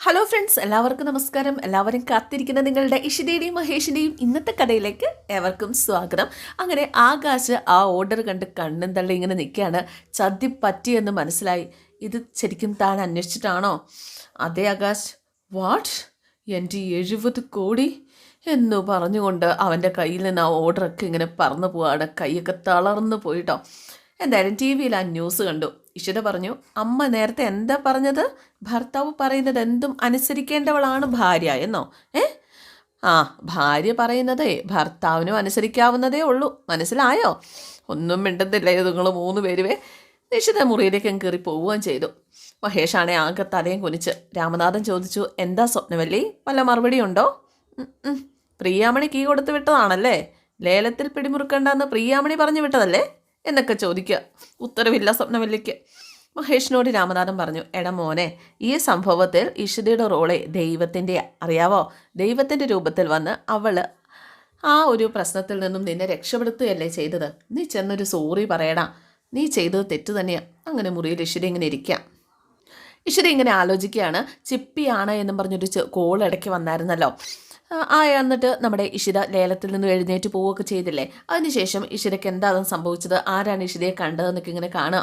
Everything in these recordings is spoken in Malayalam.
ഹലോ ഫ്രണ്ട്സ് എല്ലാവർക്കും നമസ്കാരം. എല്ലാവരും കാത്തിരിക്കുന്ന നിങ്ങളുടെ ഇഷിതയുടെയും മഹേഷിന്റെയും ഇന്നത്തെ കഥയിലേക്ക് ഏവർക്കും സ്വാഗതം. അങ്ങനെ ആകാശ് ആ ഓർഡർ കണ്ട് കണ്ണും തള്ളി ഇങ്ങനെ നിൽക്കുകയാണ്. ചതി പറ്റിയെന്ന് മനസ്സിലായി. ഇത് ശരിക്കും താൻ അന്വേഷിച്ചിട്ടാണോ? അതേ ആകാശ്. വാട്ട് എന്റെ എഴുപത് കോടി? എന്ന് പറഞ്ഞുകൊണ്ട് അവന്റെ കയ്യിൽ നിന്ന് ആ ഓർഡറൊക്കെ ഇങ്ങനെ പറന്നു പോവാണ്. കൈയൊക്കെ തളർന്നു പോയിട്ടോ. എന്തായാലും ടി വിയിൽ ആ ന്യൂസ് കണ്ടു. ഇഷിത പറഞ്ഞു അമ്മ നേരത്തെ എന്താ പറഞ്ഞത്? ഭർത്താവ് പറയുന്നത് എന്തും അനുസരിക്കേണ്ടവളാണ് ഭാര്യ എന്നോ? ഏ? ആ ഭാര്യ പറയുന്നതേ ഭർത്താവിനും അനുസരിക്കാവുന്നതേ ഉള്ളൂ. മനസ്സിലായോ? ഒന്നും മിണ്ടുന്നില്ല നിങ്ങൾ മൂന്ന് പേരുവേ. നിഷിത മുറിയിലേക്ക് കയറി പോവുകയും ചെയ്തു. മഹേഷാണെ ആകെ തലയും കുനിച്ച്. രാമനാഥൻ ചോദിച്ചു എന്താ സ്വപ്നമല്ലേ വല്ല മറുപടി ഉണ്ടോ. പ്രിയാമണി കീ കൊടുത്ത് വിട്ടതാണല്ലേ? ലേലത്തിൽ പിടിമുറുക്കണ്ടെന്ന് പ്രിയാമണി പറഞ്ഞു വിട്ടതല്ലേ? എന്നൊക്കെ ചോദിക്കുക. ഉത്തരവില്ല സ്വപ്നവല്ലിക്ക് മഹേഷിനോട് രാമനാഥൻ പറഞ്ഞു എടാ മോനെ ഈ സംഭവത്തിൽ ഇഷിതയുടെ റോളെ ദൈവത്തിന്റെ അറിയാവോ? ദൈവത്തിന്റെ രൂപത്തിൽ വന്ന് അവൾ ആ ഒരു പ്രശ്നത്തിൽ നിന്നും നിന്നെ രക്ഷപ്പെടുത്തുകയല്ലേ ചെയ്തത്? നീ ചെന്നൊരു സോറി പറയടാ. നീ ചെയ്തത് തെറ്റ് തന്നെയാണ് അങ്ങനെ മുറിയിൽ ഇഷിത ഇങ്ങനെ ഇരിക്കാം. ഇഷിത ഇങ്ങനെ ആലോചിക്കുകയാണ്. ചിപ്പിയാണ്? എന്നും പറഞ്ഞൊരു കോൾ ഇടയ്ക്ക് വന്നായിരുന്നല്ലോ. ആ, ആ എന്നിട്ട് നമ്മുടെ ഇഷിത ലേലത്തിൽ നിന്ന് എഴുന്നേറ്റ് പോവുകയൊക്കെ ചെയ്തില്ലേ? അതിനുശേഷം ഇഷിതയ്ക്ക് എന്താണ് സംഭവിച്ചത്? ആരാണ് ഇഷിതയെ കണ്ടതെന്നൊക്കെ ഇങ്ങനെ കാണുക.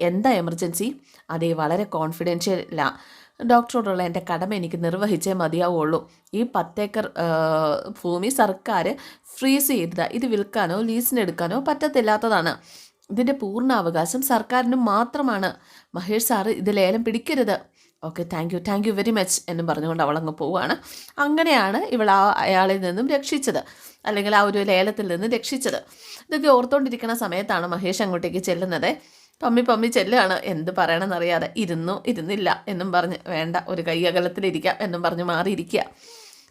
എന്താ എമർജൻസി? അതേ വളരെ കോൺഫിഡൻഷ്യൽ അല്ല ഡോക്ടറോടുള്ള എന്റെ കടമ എനിക്ക് നിർവഹിച്ചേ മതിയാവുള്ളൂ. ഈ പത്തേക്കർ ഭൂമി സർക്കാർ ഫ്രീസ് ചെയ്തതാ. ഇത് വിൽക്കാനോ ലീസിനെടുക്കാനോ പറ്റത്തില്ലാത്തതാണ്. ഇതിന്റെ പൂർണ അവകാശം സർക്കാരിന് മാത്രമാണ്. മഹേഷ് സാറ് ഇത് ലേലം പിടിക്കരുത്. Okay thank you thank you very much എന്നും പറഞ്ഞുകൊണ്ട് അവളങ്ങ് പോവുകയാണ്. അങ്ങനെയാണ് ഇവൾ ആ അയാളിൽ നിന്നും രക്ഷിച്ചത്. അല്ലെങ്കിൽ ആ ഒരു ലേലത്തിൽ നിന്ന് രക്ഷിച്ചത്. ഇതൊക്കെ ഓർത്തുകൊണ്ടിരിക്കുന്ന സമയത്താണ് മഹേഷ് അങ്ങോട്ടേക്ക് ചെല്ലുന്നത്. പമ്മി പമ്മി ചെല്ലുകയാണ്. എന്ത് പറയണമെന്നറിയാതെ ഇരുന്നു ഇരുന്നില്ല എന്നും പറഞ്ഞ് വേണ്ട ഒരു കൈ അകലത്തിലിരിക്കാം എന്നും പറഞ്ഞ് മാറിയിരിക്കുക.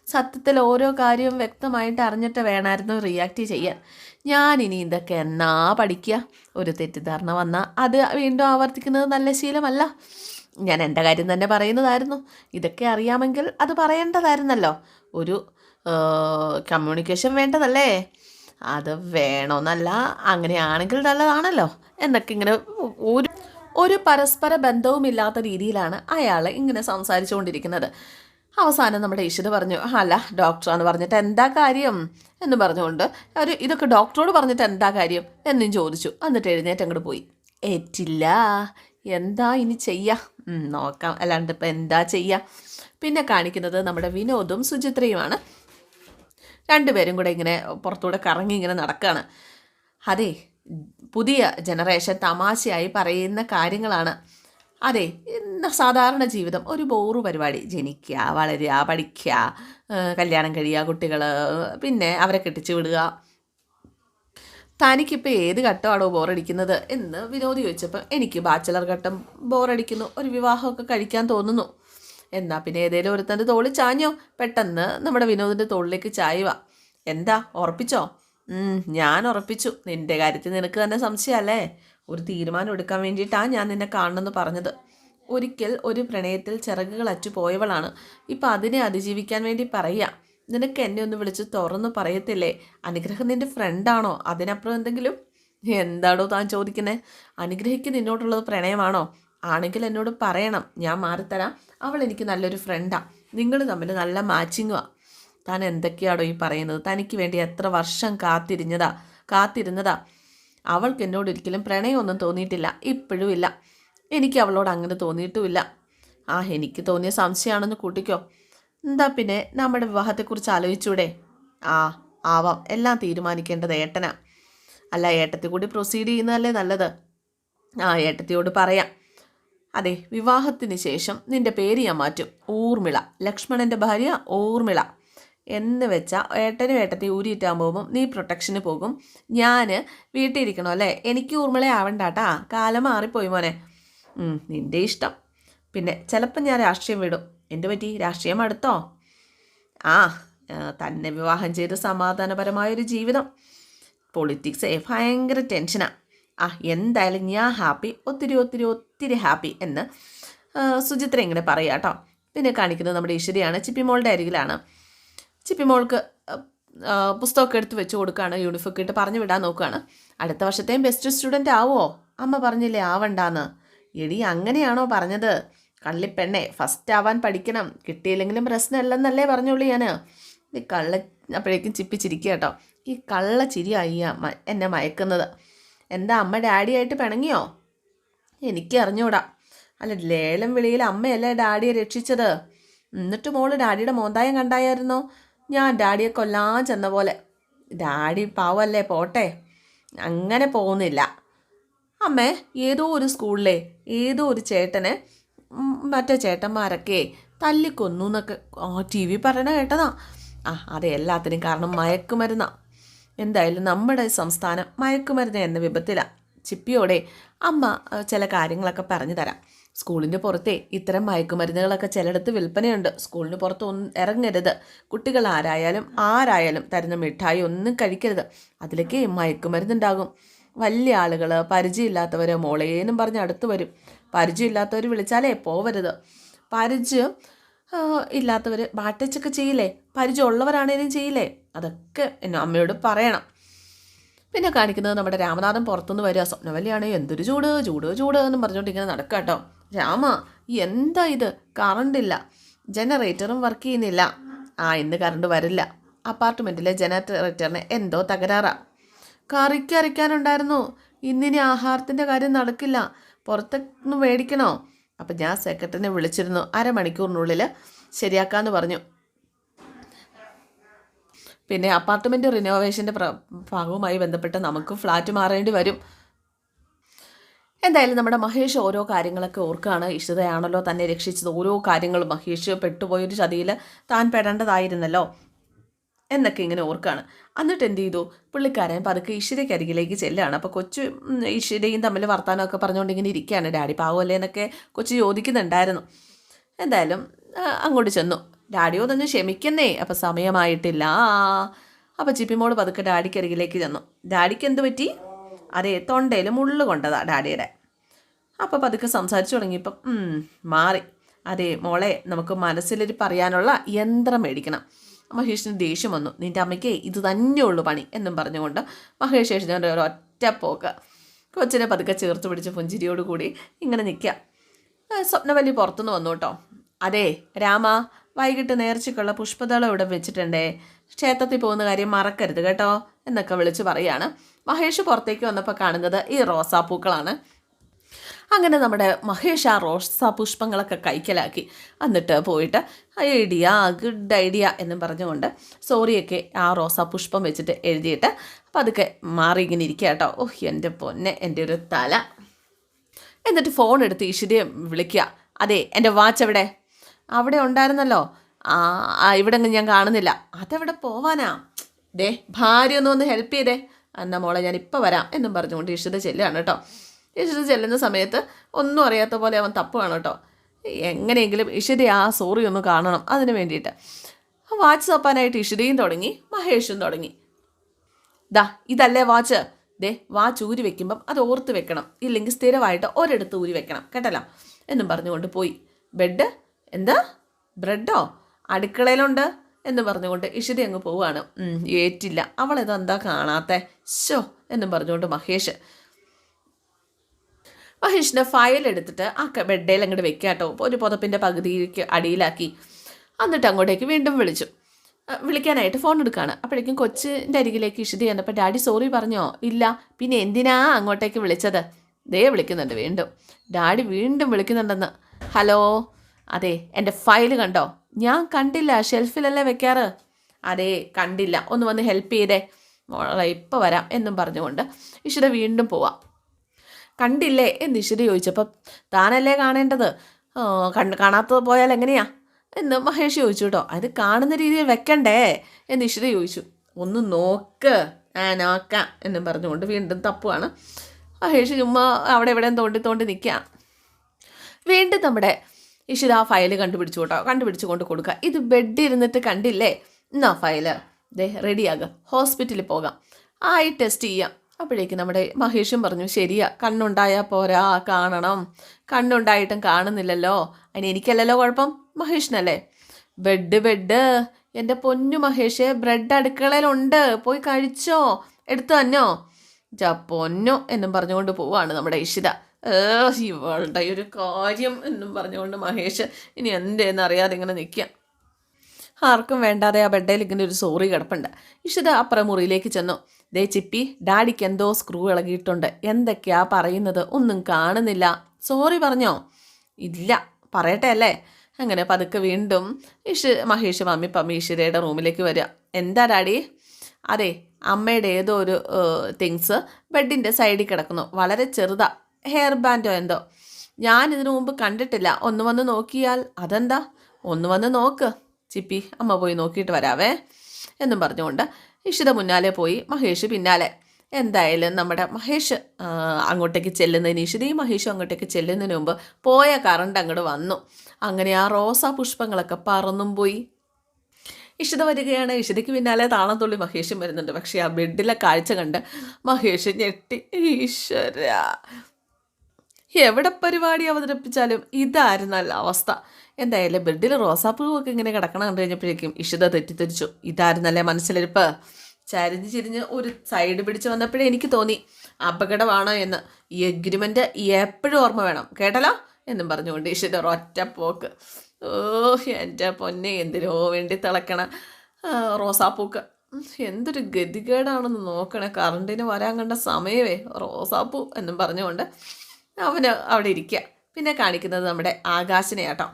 സത്യത്തിൽ ഓരോ കാര്യവും വ്യക്തമായിട്ട് അറിഞ്ഞിട്ട് വേണമായിരുന്നു റിയാക്ട് ചെയ്യാൻ. ഞാൻ ഇനി ഇതൊക്കെ എന്നാ പഠിക്കുക? ഒരു തെറ്റിദ്ധാരണ വന്നാൽ അത് വീണ്ടും ആവർത്തിക്കുന്നത് നല്ല ശീലമല്ല. ഞാൻ എന്റെ കാര്യം തന്നെ പറയുന്നതായിരുന്നു. ഇതൊക്കെ അറിയാമെങ്കിൽ അത് പറയേണ്ടതായിരുന്നല്ലോ. ഒരു കമ്മ്യൂണിക്കേഷൻ വേണ്ടതല്ലേ? അത് വേണമെന്നല്ല അങ്ങനെയാണെങ്കിൽ നല്ലതാണല്ലോ. എന്നൊക്കെ ഇങ്ങനെ ഒരു ഒരു പരസ്പര ബന്ധവുമില്ലാത്ത രീതിയിലാണ് അയാൾ ഇങ്ങനെ സംസാരിച്ചുകൊണ്ടിരിക്കുന്നത്. അവസാനം നമ്മുടെ ഈശ്വര പറഞ്ഞു അല്ല ഡോക്ടറാന്ന് പറഞ്ഞിട്ട് എന്താ കാര്യം? എന്ന് പറഞ്ഞുകൊണ്ട് അവർ ഇതൊക്കെ ഡോക്ടറോട് പറഞ്ഞിട്ട് എന്താ കാര്യം? എന്നും ചോദിച്ചു. എന്നിട്ട് എഴുന്നേറ്റ് അങ്ങോട്ട് പോയി. ഏറ്റില്ല. എന്താ ഇനി ചെയ്യാ? നോക്കാം. അല്ലാണ്ട് ഇപ്പം എന്താ ചെയ്യാ? പിന്നെ കാണിക്കുന്നത് നമ്മുടെ വിനോദും സുചിത്രയുമാണ്. രണ്ടുപേരും കൂടെ ഇങ്ങനെ പുറത്തൂടെ കറങ്ങി ഇങ്ങനെ നടക്കുകയാണ് അതെ പുതിയ ജനറേഷൻ തമാശയായി പറയുന്ന കാര്യങ്ങളാണ്. അതെ സാധാരണ ജീവിതം ഒരു ബോറ് പരിപാടി. ജനിക്കുക വളരുക പഠിക്കുക കല്യാണം കഴിയുക കുട്ടികൾ പിന്നെ അവരെ കെട്ടിച്ചു വിടുക തനിക്കിപ്പോൾ ഏത് ഘട്ടമാണോ ബോറടിക്കുന്നത് എന്ന് വിനോദ് ചോദിച്ചപ്പോൾ എനിക്ക് ബാച്ചലർ ഘട്ടം ബോറടിക്കുന്നു ഒരു വിവാഹമൊക്കെ കഴിക്കാൻ തോന്നുന്നു. എന്നാൽ പിന്നെ ഏതേലും ഒരുത്തന്റെ തോളിൽ ചാഞ്ഞോ? പെട്ടെന്ന് നമ്മുടെ വിനോദിന്റെ തോളിലേക്ക് ചായുക. എന്താ ഉറപ്പിച്ചോ? ഞാൻ ഉറപ്പിച്ചു. നിന്റെ കാര്യത്തിൽ നിനക്ക് തന്നെ സംശയമല്ലേ? ഒരു തീരുമാനം എടുക്കാൻ വേണ്ടിയിട്ടാണ് ഞാൻ നിന്നെ കാണണമെന്ന് പറഞ്ഞത്. ഒരിക്കൽ ഒരു പ്രണയത്തിൽ ചിറകുകൾ അറ്റുപോയവളാണ്. ഇപ്പം അതിനെ അതിജീവിക്കാൻ വേണ്ടി പറയുക. നിനക്ക് എന്നെ ഒന്ന് വിളിച്ച് തുറന്ന് പറയത്തില്ലേ? അനുഗ്രഹം നിന്റെ ഫ്രണ്ടാണോ അതിനപ്പുറം എന്തെങ്കിലും? എന്താണോ താൻ ചോദിക്കുന്നത് അനുഗ്രഹിക്ക് നിന്നോടുള്ളത് പ്രണയമാണോ? ആണെങ്കിൽ എന്നോട് പറയണം. ഞാൻ മാറിത്തരാം. അവൾ എനിക്ക് നല്ലൊരു ഫ്രണ്ടാ നിങ്ങൾ തമ്മിൽ നല്ല മാച്ചിങ്ങുവാ താൻ എന്തൊക്കെയാണോ ഈ പറയുന്നത്? തനിക്ക് വേണ്ടി എത്ര വർഷം കാത്തിരിഞ്ഞതാ? കാത്തിരുന്നതാ? അവൾക്ക് എന്നോട് ഒരിക്കലും പ്രണയമൊന്നും തോന്നിയിട്ടില്ല. ഇപ്പോഴും ഇല്ല. എനിക്ക് അവളോട് അങ്ങനെ തോന്നിയിട്ടുമില്ല. ആ എനിക്ക് തോന്നിയ സംശയമാണെന്ന് കൂട്ടിക്കോ. എന്താ പിന്നെ നമ്മുടെ വിവാഹത്തെക്കുറിച്ച് ആലോചിച്ചൂടെ? ആ ആവാം. എല്ലാം തീരുമാനിക്കേണ്ടത് ഏട്ടനാ. അല്ല ഏട്ടത്തി കൂടി പ്രൊസീഡ് ചെയ്യുന്നതല്ലേ നല്ലത്. ആ ഏട്ടത്തിയോട് പറയാം. അതെ വിവാഹത്തിന് ശേഷം നിന്റെ പേര് ഞാൻ മാറ്റും. ഊർമിള. ലക്ഷ്മണന്റെ ഭാര്യ ഊർമിള. എന്ന് വെച്ചാൽ ഏട്ടനും ഏട്ടത്തി ഊരിയിട്ടാൻ പോകുമ്പം നീ പ്രൊട്ടക്ഷന് പോകും. ഞാൻ വീട്ടിൽ ഇരിക്കണോ അല്ലേ? എനിക്ക് ഊർമിള ആവണ്ടാട്ടാ. കാലം മാറിപ്പോയി മോനെ. നിന്റെ ഇഷ്ടം. പിന്നെ ചിലപ്പം ഞാൻ രാഷ്ട്രീയം വിടും. എന്ത് പറ്റി രാഷ്ട്രീയം അടുത്തോ? ആ തന്നെ വിവാഹം ചെയ്ത് സമാധാനപരമായൊരു ജീവിതം. പൊളിറ്റിക്സ് ഭയങ്കര ടെൻഷനാണ് ആ എന്തായാലും ഞാൻ ഹാപ്പി ഒത്തിരി ഒത്തിരി ഒത്തിരി ഹാപ്പി എന്ന് സുചിത്ര ഇങ്ങനെ പറയുക കേട്ടോ പിന്നെ കാണിക്കുന്നത് നമ്മുടെ ഈശ്വരിയാണ് ചിപ്പിമോളുടെ അരികിലാണ്. ചിപ്പിമോൾക്ക് പുസ്തകമൊക്കെ എടുത്ത് വെച്ച് കൊടുക്കുകയാണ് യൂണിഫോം ഇട്ട് പറഞ്ഞു വിടാൻ നോക്കുകയാണ് അടുത്ത വർഷത്തെയും ബെസ്റ്റ് സ്റ്റുഡന്റ് ആവുമോ അമ്മ പറഞ്ഞില്ലേ ആവണ്ടാന്ന്. എടി അങ്ങനെയാണോ പറഞ്ഞത്? കള്ളിപ്പെണ്ണെ ഫസ്റ്റ് ആവാൻ പഠിക്കണം. കിട്ടിയില്ലെങ്കിലും പ്രശ്നമല്ലെന്നല്ലേ പറഞ്ഞോളൂ ഞാൻ ഈ കള്ള അപ്പോഴേക്കും ചിപ്പിച്ചിരിക്കുക കേട്ടോ. ഈ കള്ള ചിരിയായി അയ്യ എന്നെ മയക്കുന്നത്. എന്താ അമ്മ ഡാഡിയായിട്ട് പിണങ്ങിയോ? എനിക്ക് അറിഞ്ഞൂടാ. അല്ല ലേലം വിളിയിൽ അമ്മയല്ലേ ഡാഡിയെ രക്ഷിച്ചത്? എന്നിട്ട് മോൾ ഡാഡിയുടെ മോന്തായം കണ്ടായിരുന്നോ ഞാൻ ഡാഡിയെ കൊല്ലാൻ ചെന്ന പോലെ ഡാഡി പാവല്ലേ പോട്ടെ. അങ്ങനെ പോകുന്നില്ല. അമ്മേ ഏതോ ഒരു സ്കൂളിലെ ഏതോ ഒരു ചേട്ടനെ മറ്റേ ചേട്ടന്മാരൊക്കെ തല്ലിക്കൊന്നു എന്നൊക്കെ ടി വി പറയണ കേട്ടതാ. ആ അതെ എല്ലാത്തിനും കാരണം മയക്കുമരുന്നാ. എന്തായാലും നമ്മുടെ സംസ്ഥാനം മയക്കുമരുന്ന് എന്ന വിപത്തിലാണ് ചിപ്പിയോടെ അമ്മ ചില കാര്യങ്ങളൊക്കെ പറഞ്ഞു തരാം. സ്കൂളിന്റെ പുറത്തെ ഇത്തരം മയക്കുമരുന്നുകളൊക്കെ ചിലയിടത്ത് വിൽപ്പനയുണ്ട്. സ്കൂളിന് പുറത്ത് ഒന്നും ഇറങ്ങരുത്. കുട്ടികൾ ആരായാലും ആരായാലും തരുന്ന മിഠായി ഒന്നും കഴിക്കരുത്. അതിലേക്ക് മയക്കുമരുന്നുണ്ടാകും. വലിയ ആളുകൾ പരിചയമില്ലാത്തവർ മോളേന്നും പറഞ്ഞ് അടുത്ത് വരും. പരിചയമില്ലാത്തവർ വിളിച്ചാലേ പോവരുത്. പരിചയം ഇല്ലാത്തവർ ബാട്ടച്ചൊക്കെ ചെയ്യില്ലേ? പരിചയം ഉള്ളവരാണേലും ചെയ്യില്ലേ? അതൊക്കെ എന്നെ അമ്മയോട് പറയണം. പിന്നെ കാണിക്കുന്നത് നമ്മുടെ രാമനാഥൻ പുറത്തുനിന്ന് വരിക. സ്വപ്നവല്ലിയാണ് എന്തൊരു ചൂട് ചൂട് ചൂട് എന്ന് പറഞ്ഞുകൊണ്ട് ഇങ്ങനെ നടക്കുക കേട്ടോ. രാമ എന്താ ഇത്? കറണ്ടില്ല ജനറേറ്ററും വർക്ക് ചെയ്യുന്നില്ല. ആ ഇന്ന് കറണ്ട് വരില്ല. അപ്പാർട്ട്മെന്റിലെ ജനറേറ്ററിന് എന്തോ തകരാറാണ് കറിക്ക് അരയ്ക്കാനുണ്ടായിരുന്നു. ഇന്നിനി ആഹാരത്തിന്റെ കാര്യം നടക്കില്ല. പുറത്തുനിന്ന് മേടിക്കണോ? അപ്പം ഞാൻ സെക്രട്ടറിനെ വിളിച്ചിരുന്നു. അരമണിക്കൂറിനുള്ളിൽ ശരിയാക്കാമെന്ന് പറഞ്ഞു. പിന്നെ അപ്പാർട്ട്മെന്റ് റിനോവേഷന്റെ ഭാഗവുമായി ബന്ധപ്പെട്ട് നമുക്ക് ഫ്ലാറ്റ് മാറേണ്ടി വരും. എന്തായാലും നമ്മുടെ മഹേഷ് ഓരോ കാര്യങ്ങളൊക്കെ ഓർക്കുകയാണ് ഇഷിതയാണല്ലോ തന്നെ രക്ഷിച്ചത്. ഓരോ കാര്യങ്ങളും മഹേഷ് പെട്ടുപോയൊരു ചതിയിൽ താൻ പെടേണ്ടതായിരുന്നല്ലോ എന്നൊക്കെ ഇങ്ങനെ ഓർക്കുകയാണ് എന്നിട്ട് എന്ത് ചെയ്തു പുള്ളിക്കാരൻ പതുക്കെ ഈശ്വരയ്ക്ക് അരികിലേക്ക് ചെല്ലുകയാണ് അപ്പോൾ കൊച്ചു ഈശ്വരയും തമ്മിൽ വർത്താനമൊക്കെ പറഞ്ഞുകൊണ്ട് ഇങ്ങനെ ഇരിക്കുകയാണ് ഡാഡി പാവമല്ലേ എന്നൊക്കെ കൊച്ചു ചോദിക്കുന്നുണ്ടായിരുന്നു. എന്തായാലും അങ്ങോട്ട് ചെന്നു. ഡാഡിയോ തന്നെ ക്ഷമിക്കുന്നേ. അപ്പം സമയമായിട്ടില്ല. അപ്പം ചിപ്പിമോട് പതുക്കെ ഡാഡിക്ക് അരികിലേക്ക് ചെന്നു. ഡാഡിക്ക് എന്ത് പറ്റി? അതേ തൊണ്ടയിൽ മുള്ളു കൊണ്ടതാ ഡാഡിയുടെ. അപ്പോൾ പതുക്കെ സംസാരിച്ചു തുടങ്ങിയപ്പം "ഉം, മാറി. അതെ മോളെ നമുക്ക് മനസ്സിലൊരു പറയാനുള്ള യന്ത്രം മേടിക്കണം. മഹേഷിന് ദേഷ്യം വന്നു. നിന്റെ അമ്മയ്ക്ക് ഇത് തന്നെയുള്ളൂ പണി എന്നും പറഞ്ഞുകൊണ്ട് മഹേഷ് ഏഷിന്റെ ഒരു ഒറ്റ പോക്ക്. കൊച്ചിനെ പതുക്കെ ചേർത്ത് പിടിച്ച് പുഞ്ചിരിയോട് കൂടി ഇങ്ങനെ നിൽക്കുക. സ്വപ്നവല്ലി പുറത്തുനിന്ന് വന്നു കേട്ടോ. അതെ രാമ വൈകിട്ട് നേർച്ചയ്ക്കുള്ള പുഷ്പദളം ഇവിടെ വെച്ചിട്ടുണ്ടേ. ക്ഷേത്രത്തിൽ പോകുന്ന കാര്യം മറക്കരുത് കേട്ടോ എന്നൊക്കെ വിളിച്ച് പറയാണ്. മഹേഷ് പുറത്തേക്ക് വന്നപ്പോൾ കാണുന്നത് ഈ റോസാപ്പൂക്കളാണ്. അങ്ങനെ നമ്മുടെ മഹേഷ് ആ റോസാ പുഷ്പങ്ങളൊക്കെ കൈക്കലാക്കി. എന്നിട്ട് പോയിട്ട് ഐഡിയ ഗുഡ് ഐഡിയ എന്നും പറഞ്ഞുകൊണ്ട് സോറിയൊക്കെ ആ റോസാ പുഷ്പം വെച്ചിട്ട് എഴുതിയിട്ട് അപ്പം അതൊക്കെ മാറി ഇങ്ങനെ ഇരിക്കുക കേട്ടോ. ഓഹ് എന്റെ പൊന്നെ എന്റെ ഒരു തല. എന്നിട്ട് ഫോൺ എടുത്ത് ഈശ്വരിയെ വിളിക്കുക. അതെ എന്റെ വാച്ച് എവിടെ? അവിടെ ഉണ്ടായിരുന്നല്ലോ. ആ ഇവിടെ ഒന്നും ഞാൻ കാണുന്നില്ല. അതെവിടെ പോവാനാ? ഡേ ഭാര്യ ഒന്ന് വന്ന് ഹെൽപ്പ് ചെയ്തേ. എന്നാ മോളെ ഞാൻ ഇപ്പം വരാം എന്നും പറഞ്ഞുകൊണ്ട് ഈശ്വര ചെല്ലുകയാണ് കേട്ടോ. ഈശ്വര ചെല്ലുന്ന സമയത്ത് ഒന്നും അറിയാത്ത പോലെ അവൻ തപ്പുകയാണ് കേട്ടോ. എങ്ങനെയെങ്കിലും ഈശ്വരി ആ സോറി ഒന്ന് കാണണം അതിന് വേണ്ടിയിട്ട്. വാച്ച് തപ്പാനായിട്ട് ഈശ്വരിയും തുടങ്ങി മഹേഷും തുടങ്ങി. ദാ ഇതല്ലേ വാച്ച് ദേ വാച്ച് ഊരി വെക്കുമ്പം അത് ഓർത്ത് വെക്കണം. ഇല്ലെങ്കിൽ സ്ഥിരമായിട്ട് ഒരിടത്ത് ഊരി വെക്കണം. കേട്ടല്ലോ? എന്നും പറഞ്ഞുകൊണ്ട് പോയി. ബെഡ് എന്താ? ബ്രെഡോ അടുക്കളയിലുണ്ട് എന്ന് പറഞ്ഞുകൊണ്ട് ഇഷിത അങ്ങ് പോവുകയാണ് ഏറ്റില്ല. അവളെന്താ കാണാത്തേ കാണാത്തെ? ശോ എന്നും പറഞ്ഞുകൊണ്ട് മഹേഷ്. മഹേഷിന്റെ ഫയൽ എടുത്തിട്ട് ആ ബെഡേൽ അങ്ങോട്ട് വെക്കുക കേട്ടോ ഒരു പുതപ്പിന്റെ പകുതിക്ക് അടിയിലാക്കി. എന്നിട്ട് അങ്ങോട്ടേക്ക് വീണ്ടും വിളിച്ചു. വിളിക്കാനായിട്ട് ഫോൺ എടുക്കുകയാണ് അപ്പോഴേക്കും കൊച്ചിന്റെ അരികിലേക്ക് ഇഷിതി വന്നപ്പോൾ ഡാഡി സോറി പറഞ്ഞോ. ഇല്ല. പിന്നെ എന്തിനാ അങ്ങോട്ടേക്ക് വിളിച്ചത്? ദേ വിളിക്കുന്നുണ്ട് വീണ്ടും. ഡാഡി വീണ്ടും വിളിക്കുന്നുണ്ടെന്ന്. ഹലോ. അതെ എന്റെ ഫയൽ കണ്ടോ? ഞാൻ കണ്ടില്ല. ഷെൽഫിലല്ലേ വെക്കാറ്? അതെ കണ്ടില്ല. ഒന്ന് വന്ന് ഹെൽപ്പ് ചെയ്തേ. മോളെ ഇപ്പോൾ വരാം എന്നും പറഞ്ഞുകൊണ്ട് ഇഷിത വീണ്ടും പോവാം. കണ്ടില്ലേ എന്ന് ഇഷിത ചോദിച്ചപ്പം താനല്ലേ കാണേണ്ടത്? കണ്ട് കാണാത്തത് പോയാൽ എങ്ങനെയാ? എന്ന് മഹേഷ് ചോദിച്ചു കേട്ടോ അത് കാണുന്ന രീതിയിൽ വെക്കണ്ടേ? എന്ന് ഇഷിത ചോദിച്ചു. ഒന്ന് നോക്ക്. ആ നോക്കാം എന്നും പറഞ്ഞുകൊണ്ട് വീണ്ടും തപ്പുവാണ്. മഹേഷ് ചുമ്മാ അവിടെ ഇവിടെ തോണ്ടി തോണ്ടി നിൽക്കാം വീണ്ടും നമ്മുടെ ഇഷിത ആ ഫയൽ കണ്ടുപിടിച്ചു കേട്ടോ കണ്ടുപിടിച്ചു കൊണ്ട് കൊടുക്കുക ഇത് ബെഡ് ഇരുന്നിട്ട് കണ്ടില്ലേ? എന്നാ ഫയൽ. ദേ റെഡിയാകുക. ഹോസ്പിറ്റലിൽ പോകാം. ആയി ടെസ്റ്റ് ചെയ്യാം. അപ്പോഴേക്കും നമ്മുടെ മഹേഷും പറഞ്ഞു ശരിയാ കണ്ണുണ്ടായാൽ പോരാ കാണണം. കണ്ണുണ്ടായിട്ടും കാണുന്നില്ലല്ലോ. അതിന് എനിക്കല്ലല്ലോ കുഴപ്പം? മഹേഷിനല്ലേ? Bed bed. എന്റെ പൊന്നു മഹേഷ് ബ്രെഡ് അടുക്കളയിലുണ്ട്. പോയി കഴിച്ചോ? എടുത്തു തന്നോ? ജാ പൊന്നു എന്നും പറഞ്ഞുകൊണ്ട് പോവാണ് നമ്മുടെ ഇഷിത. ഇവളുടെ ഒരു കാര്യം എന്നും പറഞ്ഞുകൊണ്ട് മഹേഷ് ഇനി എന്തേന്ന് അറിയാതെ ഇങ്ങനെ നിൽക്കുക ആർക്കും വേണ്ടാതെ ആ ബെഡയിൽ ഇങ്ങനെ ഒരു സോറി കിടപ്പുണ്ട്. ഇഷിത അപ്പുറം മുറിയിലേക്ക് ചെന്നു. ദേ ചിപ്പി ഡാഡിക്ക് എന്തോ സ്ക്രൂ ഇളകിയിട്ടുണ്ട്. എന്തൊക്കെയാ പറയുന്നത്? ഒന്നും കാണുന്നില്ല. സോറി പറഞ്ഞോ? ഇല്ല പറയട്ടെ അല്ലേ? അങ്ങനെ പതുക്കെ വീണ്ടും ഇഷ് മഹേഷ് മമ്മി പമ്മി ഇഷിരയുടെ റൂമിലേക്ക് വരിക. എന്താ ഡാഡി? അതെ അമ്മയുടെ ഏതോ ഒരു തിങ്സ് ബെഡിന്റെ സൈഡിൽ കിടക്കുന്നു. വളരെ ചെറുതാ. ഹെയർ ബാൻഡോ എന്തോ. ഞാൻ ഇതിനു മുമ്പ് കണ്ടിട്ടില്ല. ഒന്ന് വന്ന് നോക്കിയാൽ അതെന്താ? ഒന്ന് വന്ന് നോക്ക്. ചിപ്പി അമ്മ പോയി നോക്കിയിട്ട് വരാവേ. എന്നും പറഞ്ഞുകൊണ്ട് ഇഷിത മുന്നാലെ പോയി മഹേഷ് പിന്നാലെ. എന്തായാലും നമ്മുടെ മഹേഷ് അങ്ങോട്ടേക്ക് ചെല്ലുന്നതിന് ഇഷിതയും മഹേഷും അങ്ങോട്ടേക്ക് ചെല്ലുന്നതിന് മുമ്പ് പോയ കറണ്ട് അങ്ങോട്ട് വന്നു. അങ്ങനെ ആ റോസാ പുഷ്പങ്ങളൊക്കെ പറന്നും പോയി. ഇഷിത വരികയാണ് ഇഷിതയ്ക്ക് പിന്നാലെ താളം തുള്ളി മഹേഷും വരുന്നുണ്ട്. പക്ഷേ ആ ബെഡിലെ കാഴ്ച കണ്ട് മഹേഷ് ഞെട്ടി. ഈശ്വര. എവിടെ പരിപാടി അവതരിപ്പിച്ചാലും ഇതായിരുന്നല്ല അവസ്ഥ. എന്തായാലും ബെഡിൽ റോസാപ്പൂവൊക്കെ ഇങ്ങനെ കിടക്കണം കണ്ടു കഴിഞ്ഞപ്പോഴേക്കും ഇഷിത തെറ്റിദ്ധരിച്ചു. ഇതായിരുന്നല്ലേ മനസ്സിലിരിപ്പ്? ചരിഞ്ഞ് ചിരിഞ്ഞ് ഒരു സൈഡ് പിടിച്ച് വന്നപ്പോഴേ എനിക്ക് തോന്നി അപകടമാണോ എന്ന്. ഈ എഗ്രിമെന്റ് എപ്പോഴും ഓർമ്മ വേണം. കേട്ടല്ലോ? എന്നും പറഞ്ഞുകൊണ്ട് ഇഷിത ഒരൊറ്റ പോക്ക്. ഓ എന്റെ പൊന്നെ എന്തിനോ വേണ്ടി തിളക്കണ റോസാപ്പൂക്ക്. എന്തൊരു ഗതികേടാണെന്ന് നോക്കണേ. കറണ്ടിന് വരാൻ കണ്ട സമയമേ റോസാപ്പൂ എന്നും പറഞ്ഞുകൊണ്ട് അവന് അവിടെ ഇരിക്കുക പിന്നെ കാണിക്കുന്നത് നമ്മുടെ ആകാശിനെ കേട്ടോ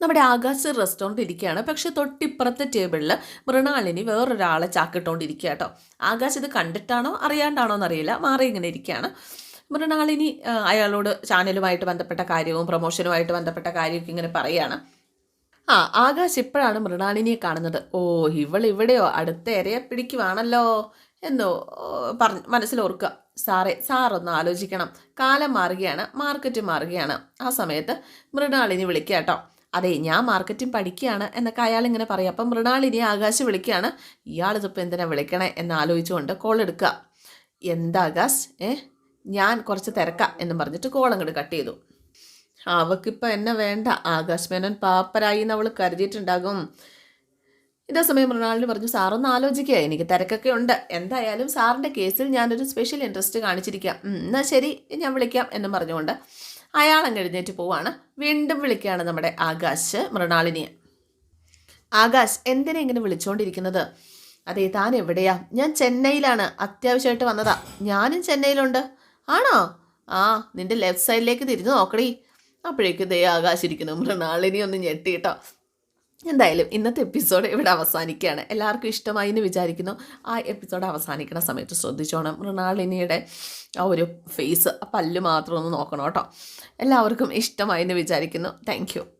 നമ്മുടെ ആകാശ് റെസ്റ്റോറന്റ് ഇരിക്കുകയാണ് പക്ഷേ തൊട്ടിപ്പുറത്തെ ടേബിളിൽ മൃണാളിനി വേറൊരാളെ ചാക്കിട്ടുകൊണ്ടിരിക്കുക കേട്ടോ. ആകാശ് ഇത് കണ്ടിട്ടാണോ അറിയാണ്ടാണോ എന്നറിയില്ല. മാറി ഇങ്ങനെ ഇരിക്കുകയാണ് മൃണാളിനി അയാളോട് ചാനലുമായിട്ട് ബന്ധപ്പെട്ട കാര്യവും പ്രൊമോഷനുമായിട്ട് ബന്ധപ്പെട്ട കാര്യമൊക്കെ ഇങ്ങനെ പറയുകയാണ് ആ ആകാശ് ഇപ്പോഴാണ് മൃണാളിനിയെ കാണുന്നത്. ഓ ഇവൾ ഇവിടെയോ? അടുത്ത ഇരയെ പിടിക്കുവാണല്ലോ എന്നോ പറഞ്ഞ് മനസ്സിലോർക്കുക സാറേ സാറൊന്ന് ആലോചിക്കണം. കാലം മാറുകയാണ് മാർക്കറ്റ് മാറുകയാണ്. ആ സമയത്ത് മൃണാളിനി വിളിക്കുക കേട്ടോ. അതെ ഞാൻ മാർക്കറ്റിംഗ് പഠിക്കുകയാണ് എന്നൊക്കെ അയാൾ ഇങ്ങനെ പറയും. അപ്പം മൃണാളിനി ആകാശ് വിളിക്കുകയാണ്. ഇയാളിതിപ്പോൾ എന്തിനാ വിളിക്കണേ എന്ന് ആലോചിച്ചുകൊണ്ട് കോൾ എടുക്കുക. എന്താ ആകാശ്? ഏ? ഞാൻ കുറച്ച് തിരക്കാം എന്നും പറഞ്ഞിട്ട് കോൾ അങ്ങോട്ട് കട്ട് ചെയ്തു. അവക്കിപ്പോൾ എന്നെ വേണ്ട. ആകാശ് മേനോൻ പാപ്പരായി എന്ന് അവൾ കരുതിയിട്ടുണ്ടാകും. ഇതേ സമയം മൃണാളിന് പറഞ്ഞു സാറൊന്ന് ആലോചിക്കുക എനിക്ക് തിരക്കൊക്കെ ഉണ്ട്. എന്തായാലും സാറിന്റെ കേസിൽ ഞാനൊരു സ്പെഷ്യൽ ഇൻട്രസ്റ്റ് കാണിച്ചിരിക്കാം. എന്നാൽ എന്നാ ശരി ഞാൻ വിളിക്കാം എന്നും പറഞ്ഞുകൊണ്ട് അയാൾ അങ്ങ് എഴുന്നേറ്റ് പോവാണ്. വീണ്ടും വിളിക്കുകയാണ് നമ്മുടെ ആകാശ് മൃണാളിനിയെ ആകാശ് എന്തിനെ ഇങ്ങനെ വിളിച്ചുകൊണ്ടിരിക്കുന്നത് അതെ താൻ എവിടെയാ? ഞാൻ ചെന്നൈയിലാണ്. അത്യാവശ്യമായിട്ട് വന്നതാ. ഞാനും ചെന്നൈയിലുണ്ട്. ആണോ? ആ നിന്റെ ലെഫ്റ്റ് സൈഡിലേക്ക് തിരിഞ്ഞു നോക്കടി. അപ്പോഴേക്കും ദേ ആകാശ് ഇരിക്കുന്നു. മൃണാളിനി ഒന്ന് ഞെട്ടി കേട്ടോ. എന്തായാലും ഇന്നത്തെ എപ്പിസോഡ് ഇവിടെ അവസാനിക്കുകയാണ്. എല്ലാവർക്കും ഇഷ്ടമായി എന്ന് വിചാരിക്കുന്നു. ആ എപ്പിസോഡ് അവസാനിക്കുന്ന സമയത്ത് ശ്രദ്ധിച്ചോണം. റൊണാൾഡിനിയുടെ ആ ഒരു ഫേസ് പല്ല് മാത്രം ഒന്ന് നോക്കണം കേട്ടോ. എല്ലാവർക്കും ഇഷ്ടമായി എന്ന് വിചാരിക്കുന്നു. താങ്ക്